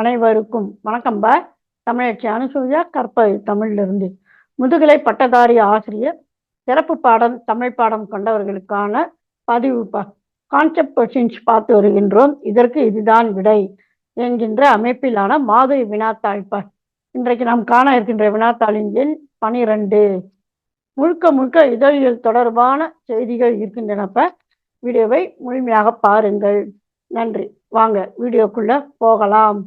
அனைவருக்கும் வணக்கம்பா தமிழச்சி அனுசூயா கற்பது தமிழிலிருந்து. முதுகலை பட்டதாரி ஆசிரியர் சிறப்பு பாடம் தமிழ் பாடம் கொண்டவர்களுக்கான பதிவு ப. கான்செப்ட் கொஸ்டின்ஸ் பார்த்து வருகின்றோம். இதற்கு இதுதான் விடை என்கின்ற அமைப்பிலான மாதிரி வினாத்தாழ்ப்ப இன்றைக்கு நாம் காண இருக்கின்ற வினாத்தாளின் எண் பனிரெண்டு. முழுக்க முழுக்க இதழியல் தொடர்பான செய்திகள் இருக்கின்றனப்ப வீடியோவை முழுமையாக பாருங்கள். நன்றி. வாங்க வீடியோக்குள்ள போகலாம்.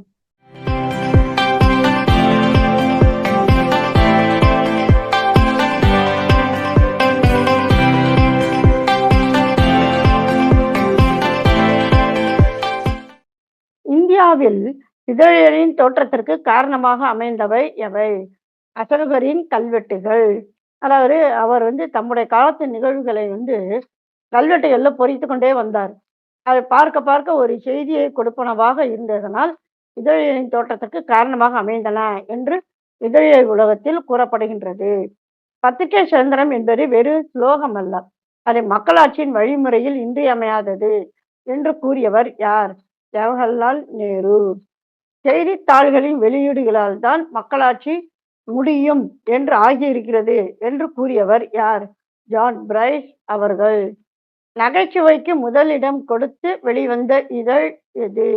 இந்தியாவில் இதழியலின் தோற்றத்திற்கு காரணமாக அமைந்தவை எவை? அசோகரின் கல்வெட்டுகள். அதாவது அவர் வந்து தம்முடைய காலத்து நிகழ்வுகளை வந்து கல்வெட்டுகள்ல பொறித்து கொண்டே வந்தார். அதை பார்க்க பார்க்க ஒரு செய்தியை கொடுப்பனவாக இருந்ததனால் இதழியலின் தோற்றத்திற்கு காரணமாக அமைந்தன என்று இதழியல் உலகத்தில் கூறப்படுகின்றது. பத்திரிகை சுதந்திரம் என்பது வெறும் ஸ்லோகம் அல்ல அது மக்களாட்சியின் வழிமுறையில் இன்றியமையாதது என்று கூறியவர் யார்? ஜவஹர்லால் நேரு. செய்தித்தாள்களின் வெளியீடுகளால் தான் மக்களாட்சி முடியும் என்று ஆகியிருக்கிறது என்று கூறியவர் யார்? ஜான் பிரைஸ் அவர்கள். நகைச்சுவைக்கு முதலிடம் கொடுத்து வெளிவந்த இதழ் எது?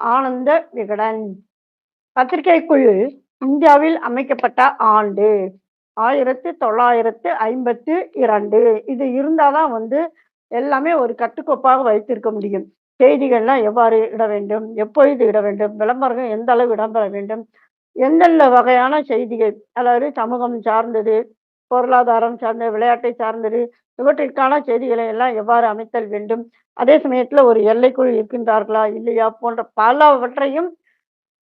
ஆனந்த விகடன். பத்திரிகை குழு இந்தியாவில் அமைக்கப்பட்ட ஆண்டு ஆயிரத்தி தொள்ளாயிரத்து ஐம்பத்து இரண்டு. இது இருந்தாதான் வந்து எல்லாமே ஒரு கட்டுக்கோப்பாக வைத்திருக்க முடியும். செய்திகள்லாம் எவ்வாறு இட வேண்டும்? எப்பொழுது இட வேண்டும்? விளம்பரங்கள் எந்த அளவு இடம்பெற வேண்டும்? எந்தெந்த வகையான செய்திகள்? அதாவது சமூகம் சார்ந்தது பொருளாதாரம் சார்ந்தது விளையாட்டை சார்ந்தது இவற்றிற்கான செய்திகளை எல்லாம் எவ்வாறு அமைத்தல் வேண்டும்? அதே சமயத்தில் ஒரு எல்லைக்குள் இருக்கின்றார்களா இல்லையா போன்ற பலவற்றையும்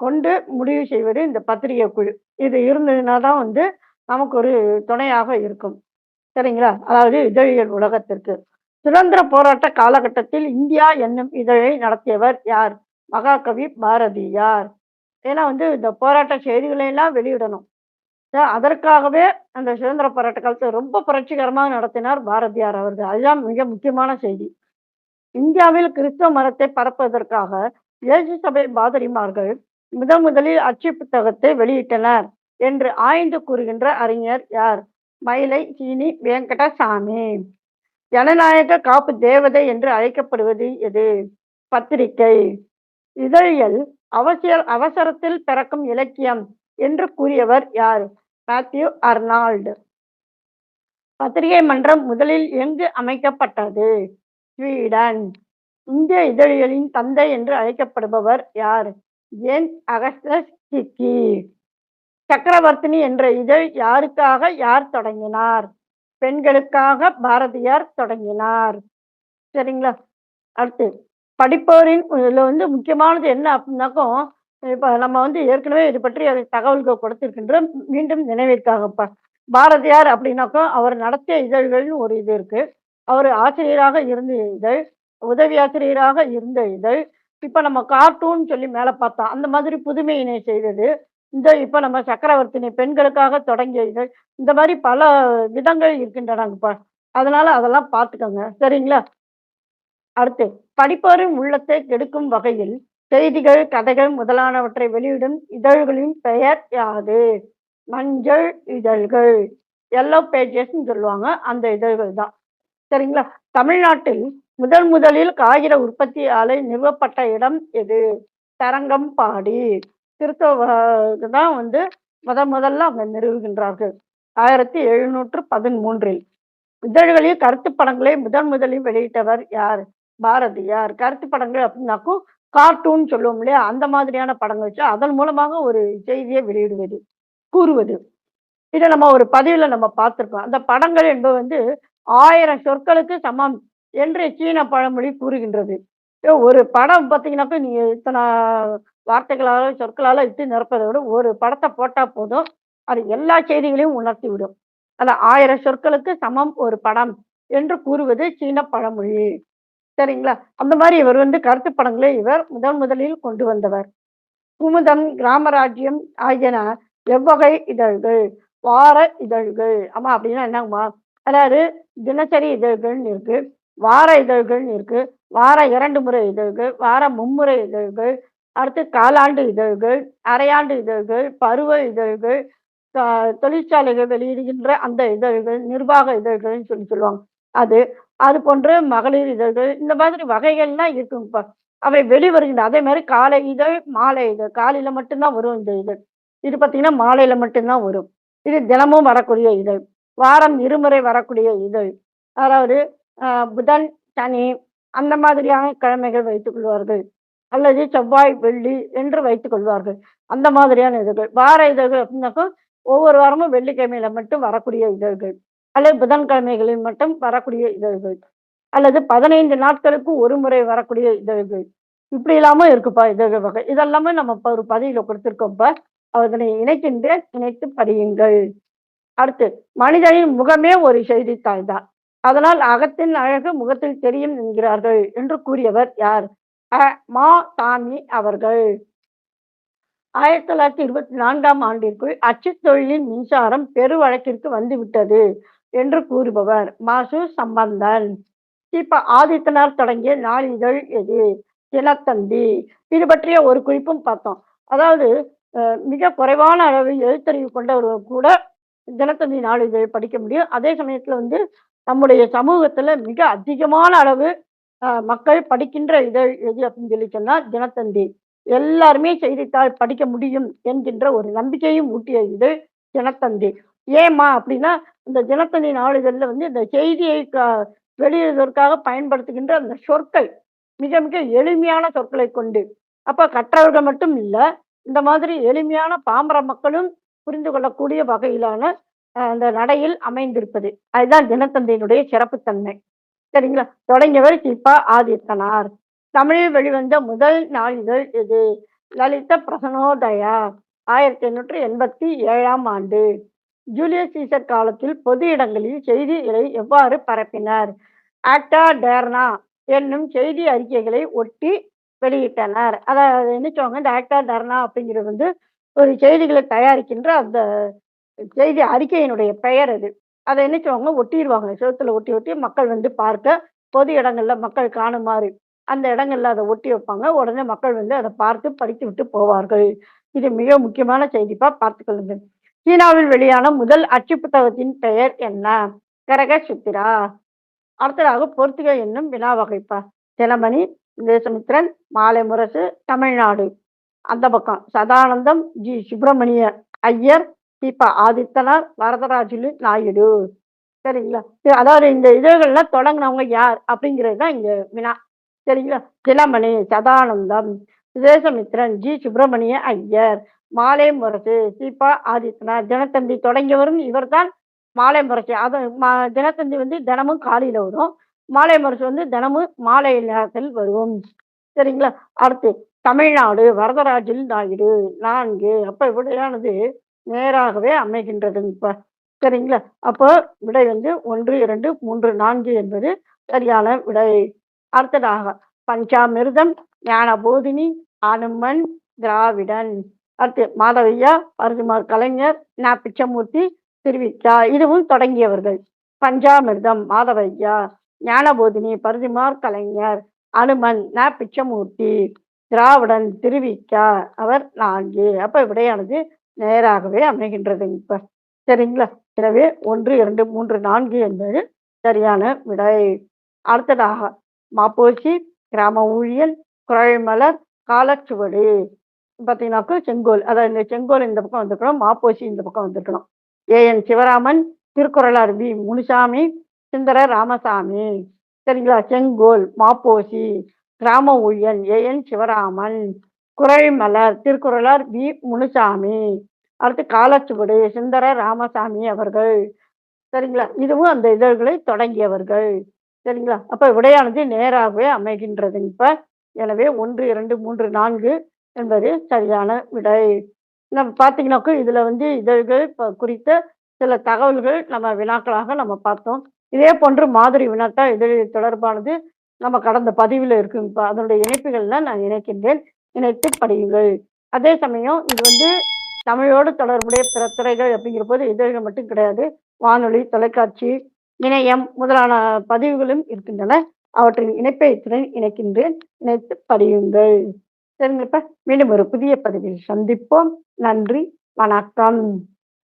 கொண்டு முடிவு செய்வது இந்த பத்திரிகை குழு இது இருந்ததுன்னா தான் வந்து நமக்கு ஒரு துணையாக இருக்கும். சரிங்களா? அதாவது இதழியல் உலகத்திற்கு. சுதந்திர போராட்ட காலகட்டத்தில் இந்தியா என்னும் இதழை நடத்தியவர் யார்? மகாகவி பாரதியார். ஏன்னா வந்து இந்த போராட்ட செய்திகளை எல்லாம் வெளியிடணும். அதற்காகவே அந்த சுதந்திர போராட்ட காலத்தை ரொம்ப புரட்சிகரமாக நடத்தினார் பாரதியார் அவர்கள். அதுதான் மிக முக்கியமான செய்தி. இந்தியாவில் கிறிஸ்தவ மரத்தை பரப்புவதற்காக இயேசு சபை பாதிரிமார்கள் முதன் முதலில் அச்சு புத்தகத்தை வெளியிட்டனர் என்று ஆய்ந்து கூறுகின்ற அறிஞர் யார்? மயிலை சீனி வெங்கடசாமி. ஜனநாயக காப்பு தேவதை என்று அழைக்கப்படுவது எது? பத்திரிகை இதழியல் அவசிய அவசரத்தில் பிறக்கும் இலக்கியம் என்று கூறியவர் யார்? Matthew Arnold. பத்திரிகை மன்றம் முதலில் எங்கு அமைக்கப்பட்டது? ஸ்வீடன். இந்திய இதழியலின் தந்தை என்று அழைக்கப்படுபவர் யார்? James Augustus Hicky. சக்கரவர்த்தினி என்ற இதழ் யாருக்காக யார் தொடங்கினார்? பெண்களுக்காக பாரதியார் தொடங்கினார். சரிங்களா? அடுத்து படிப்போரின் இதில் வந்து முக்கியமானது என்ன அப்படின்னாக்கும் இப்போ நம்ம வந்து ஏற்கனவே இது பற்றி அதை தகவல்கள் கொடுத்திருக்கின்றோம். மீண்டும் நினைவிற்காகப்பா. பாரதியார் அப்படின்னாக்கோ அவர் நடத்திய இதழ்கள்னு ஒரு இது இருக்கு. அவர் ஆசிரியராக இருந்த இதழ் உதவி ஆசிரியராக இருந்த இதழ் இப்போ நம்ம கார்ட்டூன் சொல்லி மேலே பார்த்தோம் அந்த மாதிரி புதுமையினை செய்தது இந்த இப்ப நம்ம சக்கரவர்த்தினி பெண்களுக்காக தொடங்கிய இதழ் இந்த மாதிரி பல விதங்கள் இருக்கின்றனங்கப்பா. அதனால அதெல்லாம் பார்த்துக்கோங்க. சரிங்களா? அடுத்து படிப்போரின் உள்ளத்தை கெடுக்கும் வகையில் செய்திகள் கதைகள் முதலானவற்றை வெளியிடும் இதழ்களின் பெயர் யாது? மஞ்சள் இதழ்கள். எல்லோ பேஜஸ்ன்னு சொல்லுவாங்க அந்த இதழ்கள் தான். சரிங்களா? தமிழ்நாட்டில் முதல் முதலில் காகித உற்பத்தி ஆலை நிறுவப்பட்ட இடம் எது? தரங்கம்பாடி. கிறிஸ்தவ தான் வந்து முத முதல்ல அவங்க நிறுவுகின்றார்கள். ஆயிரத்தி எழுநூற்று பதிமூன்றில் இதழ்களில் கருத்து படங்களை முதன் முதலில் வெளியிட்டவர் யார்? பாரதியார். கருத்து படங்கள் அப்படின்னாக்கும் கார்ட்டூன் சொல்லுவோம் இல்லையா? அந்த மாதிரியான படங்கள் வச்சு அதன் மூலமாக ஒரு செய்தியை வெளியிடுவது கூறுவது. இதை நம்ம ஒரு பதிவுல நம்ம பார்த்துருக்கோம். அந்த படங்கள் என்பது வந்து ஆயிரம் சொற்களுக்கு சமம் என்று சீன பழமொழி கூறுகின்றது. ஒரு படம் பார்த்தீங்கன்னாக்கா நீங்கள் இத்தனை வார்த்தைகளால சொற்களால இட்டு நிரப்பதை விட ஒரு படத்தை போட்டா போதும். அது எல்லா செய்திகளையும் உணர்த்தி விடும் அது ஆயிரம் சொற்களுக்கு சமம் ஒரு படம் என்று கூறுவது சீன பழமொழி. சரிங்களா? அந்த மாதிரி இவர் வந்து கருத்து படங்களை இவர் முதன் முதலில் கொண்டு வந்தவர். குமுதம் கிராமராஜ்யம் ஆகியன எவ்வகை இதழ்கள் வார இதழ்கள். ஆமா அப்படின்னா என்னங்கம்மா? அதாவது தினசரி இதழ்கள்னு இருக்கு வார இதழ்கள்னு இருக்கு வார இரண்டு முறை இதழ்கள் வார மும்முறை இதழ்கள் அடுத்து காலாண்டு இதழ்கள், அரையாண்டு இதழ்கள், பருவ இதழ்கள், தொழிற்சாலைகள் வெளியிடுகின்ற அந்த இதழ்கள், நிர்வாக இதழ்கள்னு சொல்லி சொல்லுவாங்க. அது. அது போன்ற மகளிர் இதழ்கள், இந்த மாதிரி வகைகள்லாம் இருக்குங்கப்பா. அவை வெளிவருகின்ற அதே மாதிரி காலை இதழ், மாலை இதழ். காலையில மட்டும்தான் வரும் இந்த இதழ். இது பார்த்தீங்கன்னா, மாலையில மட்டும்தான் வரும். இது தினமும் வரக்கூடிய இதழ். வாரம் இருமுறை வரக்கூடிய இதழ். அதாவது புதன், சனி அந்த மாதிரியான கிழமைகள் வைத்துக் கொள்வார்கள். அல்லது செவ்வாய், வெள்ளி என்று வைத்துக் கொள்வார்கள். அந்த மாதிரியான இதழ்கள். வார இதழ்கள் அப்படின்னாக்கா ஒவ்வொரு வாரமும் வெள்ளிக்கிழமையில மட்டும் வரக்கூடிய இதழ்கள். அல்லது புதன்கிழமைகளில் மட்டும் வரக்கூடிய இதழ்கள். அல்லது 15 நாட்களுக்கு ஒரு முறை வரக்கூடிய இதழ்கள். இப்படி இல்லாமல் இருக்குப்பா இதழ்கள் வகை. இதெல்லாமே நம்ம ஒரு பதிவுல குடுத்துருக்கோம்ப்பா. அதனை இணைக்கின்றேன். இணைத்து படியுங்கள். அடுத்து, மனிதனின் முகமே ஒரு செய்தித்தாள் தான். அதனால் அகத்தின் அழகு முகத்தில் தெரியும் என்கிறார்கள் என்று கூறியவர் யார்? அ. மா. தாமி அவர்கள். 1924ஆம் ஆண்டிற்குள் அச்சுத் தொழிலின் மின்சாரம் பெருவழக்கிற்கு வந்துவிட்டது என்று கூறுபவர் மாசு சம்பந்தன். இப்ப ஆதித்தனார் தொடங்கிய நாளிதழ் எது? தினத்தந்தி. இது பற்றிய ஒரு குறிப்பும் பார்த்தோம். அதாவது மிக குறைவான அளவு எழுத்தறிவு கொண்டவர்கள் கூட தினத்தந்தி நாளிதழ் படிக்க முடியும். அதே சமயத்துல வந்து நம்முடைய சமூகத்துல மிக அதிகமான அளவு மக்கள் படிக்கின்ற இதழ் எது அப்படின்னு சொல்லி சொன்னால் தினத்தந்தி. எல்லாருமே செய்தித்தாள் படிக்க முடியும் என்கின்ற ஒரு நம்பிக்கையும் ஊட்டிய இதழ் தினத்தந்தி. ஏம்மா அப்படின்னா இந்த தினத்தந்தி நாளிதழில் வந்து இந்த செய்தியை வெளியிடுவதற்காக பயன்படுத்துகின்ற அந்த சொற்கள், மிக மிக எளிமையான சொற்களை கொண்டு, அப்போ கற்றவர்கள் மட்டும் இல்லை இந்த மாதிரி எளிமையான பாமர மக்களும் புரிந்து கொள்ளக்கூடிய வகையிலான அந்த நடையில் அமைந்திருப்பது. அதுதான் தினத்தந்தியினுடைய சிறப்புத்தன்மை. சரிங்களா? தொடங்கியவர் தி.ப. ஆதித்தனார். தமிழில் வெளிவந்த முதல் நாளிதழ் எது? லலித பிரசன்னோதயா. 1887ஆம் ஆண்டு. ஜூலியஸ் சீசர் காலத்தில் பொது இடங்களில் செய்திகளை எவ்வாறு பரப்பினர்? ஆக்டா டேர்னா என்னும் செய்தி அறிக்கைகளை ஒட்டி வெளியிட்டனர். அதாவது என்ன சொல்லுவாங்க, இந்த ஆக்டா டர்னா அப்படிங்கிறது வந்து ஒரு செய்திகளை தயாரிக்கின்ற அந்த செய்தி அறிக்கையினுடைய பெயர் அது. அதை என்ன செய்வாங்க, ஒட்டிருவாங்க. செவுத்துல ஒட்டி ஒட்டி மக்கள் வந்து பார்க்க, பொது இடங்கள்ல மக்கள் காணுமாறு, அந்த இடங்கள்ல அதை ஒட்டி வைப்பாங்க. உடனே மக்கள் வந்து அதை பார்த்து படித்துவிட்டு போவார்கள். இது மிக முக்கியமான செய்திப்பா பார்த்துக்கொள்ளுங்க சீனாவில் வெளியான முதல் அச்சு புத்தகத்தின் பெயர் என்ன? கரகசூத்திரா. அடுத்ததாக பொறுத்துக என்னும் வினா வகைப்பா. தினமணி, தேசமித்ரன் மாலை முரசு, தமிழ்நாடு. அந்த பக்கம் சதானந்தம், ஜி. சுப்பிரமணிய ஐயர், இப்ப ஆதித்தனார், வரதராஜுலு நாயுடு. சரிங்களா? அதாவது இந்த இதழ்கள்லாம் தொடங்கினவங்க யார்? அப்படிங்கிறது தான் இங்க வினா. சரிங்களா? தினமணி, சதானந்தம், சுதேசமித்ரன் ஜி. சுப்பிரமணிய ஐயர், மாலை முரசு, தி.ப. ஆதித்தனார். தினத்தந்தி தொடங்கியவரும் இவர்தான். மாலை முரசு அது தினத்தந்தி வந்து தினமும் காலையில வரும். மாலை முரசு வந்து தினமும் மாலை நேரத்தில் வரும். சரிங்களா? அடுத்து தமிழ்நாடு, வரதராஜில் நாயுடு. நான்கு அப்ப விடையானது நேராகவே அமைகின்றதுங்கப்பா. சரிங்களா? அப்போ விடை வந்து 1, 2, 3, 4 என்பது சரியான விடை. அடுத்ததாக பஞ்சாமிர்தம், ஞானபோதினி, அனுமன், திராவிடன். அடுத்து மாதவையா, பரிதிமார் கலைஞர், நா பிச்சமூர்த்தி, திருவிக்கா. இதுவும் தொடங்கியவர்கள். பஞ்சாமிர்தம் மாதவையா, ஞானபோதினி பரிதிமார் கலைஞர், அனுமன் ந. பிச்சமூர்த்தி, திராவிடன் திருவிக்கா. அவர் நான்கு அப்ப விடையானது நேராகவே அமைகின்றதுங்கப்பா. சரிங்களா? எனவே 1, 2, 3, 4 என்பது சரியான விடை. அடுத்ததாக மாப்போசி, கிராம ஊழியல், குறள்மலர், காலச்சுவடு. பார்த்தீங்கன்னாக்கா செங்கோல். அதாவது இந்த செங்கோல் இந்த பக்கம் வந்திருக்கணும். மாப்போசி இந்த பக்கம் வந்திருக்கணும். A N. Sivaraman, Thirukkuralar V. Munusamy, Sundara Ramasamy. சரிங்களா? Sengol, Maposi, Grama Oozhiyan A N. Sivaraman, Kuralmalar, Thirukkuralar V. Munusamy. அடுத்து காலச்சுவடு, சுந்தர ராமசாமி அவர்கள். சரிங்களா? இதுவும் அந்த இதழ்களை தொடங்கியவர்கள். சரிங்களா? அப்போ விடையானது நேராகவே அமைகின்றதுங்கப்பா. எனவே 1, 2, 3, 4 என்பது சரியான விடை. நம்ம பார்த்தீங்கன்னாக்கா, இதில் வந்து இதழ்கள் இப்போ குறித்த சில தகவல்கள் நம்ம வினாக்களாக நம்ம பார்த்தோம். இதே போன்று மாதிரி வினாட்டா இதழ் தொடர்பானது நம்ம கடந்த பதிவுல இப்போ அதனுடைய இணைப்புகள்லாம் நான் இணைக்கின்றேன். இணைத்து படியுங்கள். அதே சமயம் இது வந்து தமிழோடு தொடர்புடைய பிற துறைகள் அப்படிங்கிறபோது இதழ்கள் மட்டும் கிடையாது. வானொலி, தொலைக்காட்சி, இணையம் முதலான பதிவுகளும் இருக்கின்றன. அவற்றின் இணைப்பை இத்துடன் இணைக்கின்றேன். இணைத்து படியுங்கள். சரிங்கப்ப மீண்டும் ஒரு புதிய பதிவில் சந்திப்போம். நன்றி, வணக்கம்.